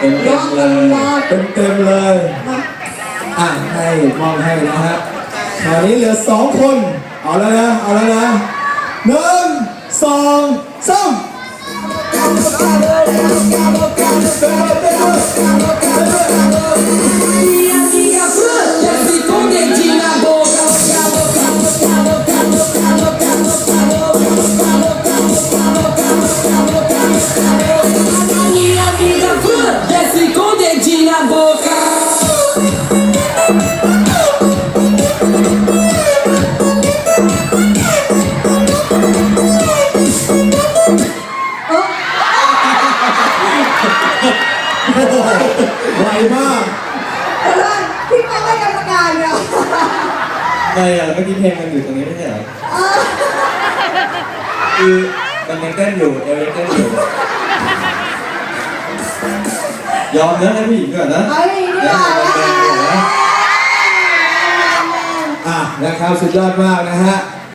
เต็มเลยเต็มเต็มเลยอะให้มองให้นะฮะคราวนี้เหลือสองคน เอาแล้วนะ เอาแล้วนะหนึ่งสองสาม ไวมากเดี๋ยวก่อนพี่ไม่ให้กรรมการเนี่ยไม่อะเมื่อกี้เพลงมันอยู่ตรงนี้ไม่ใช่เหรอเออคือมันยังเต้นอยู่เอวยังเต้นอยู่ ยอมนะให้ผู้หญิงก่อนนะเอาอย่างนี้ดีกว่าเดี๋ยวมันเป็นอยู่นะ อะนะครับสุดยอดมากนะฮะ